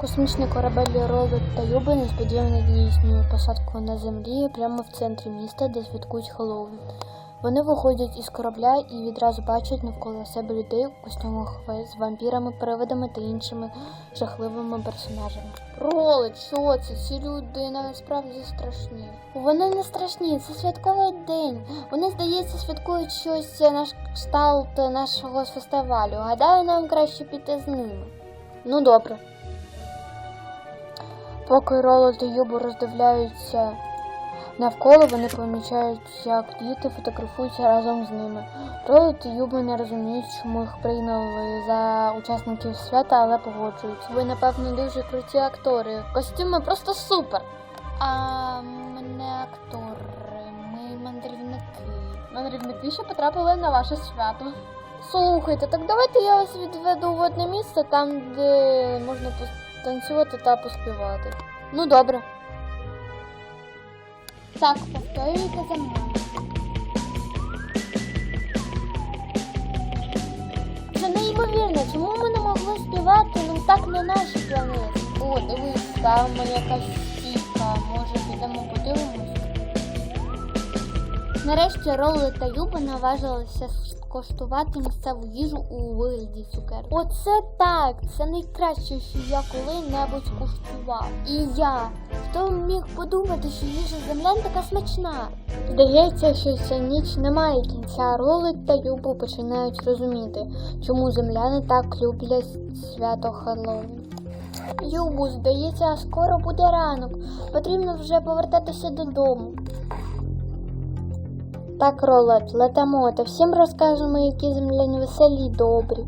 Космічний корабель Ролик та Юби несподівано здійснює посадку на землі прямо в центрі міста, де святкують Хеллоуін. Вони виходять із корабля і відразу бачать навколо себе людей у костюмах з вампірами, привидами та іншими жахливими персонажами. Ролик, що це? Ці люди насправді страшні. Вони не страшні, це святковий день. Вони, здається, святкують щось на кшталт нашого фестивалю. Гадаю, нам краще піти з ними. Ну добре. Поки Роло та Юбу роздивляються навколо, вони помічають, як діти фотографуються разом з ними. Роло та Юба не розуміють, чому їх прийняли за учасників свята, але погоджуються. Ви, напевно, дуже круті актори. Костюми просто супер. А ми не актори, ми мандрівники. Мандрівники, що потрапили на ваше свято. Слухайте, так давайте я вас відведу в одне місце, там, де можна танцювати та поспівати. Ну, добре. Так, повторюйте за мною. Це неймовірно, чому ми не могли співати ну так на нашій планеті? О, дивись, там якась Нарешті Роли та Юба наважилися скоштувати місцеву їжу у вигляді цукерок. Оце так! Це найкраще, що я коли-небудь куштував. І я. Хто міг подумати, що їжа землян така смачна? Здається, що ця ніч не має кінця. Роли та Юбу починають розуміти, чому земляни так люблять свято Хеллоуін. Юбу, здається, скоро буде ранок. Потрібно вже повертатися додому. Так, Ролет, Летамо та всім розкажемо, які земляні веселі й добрі.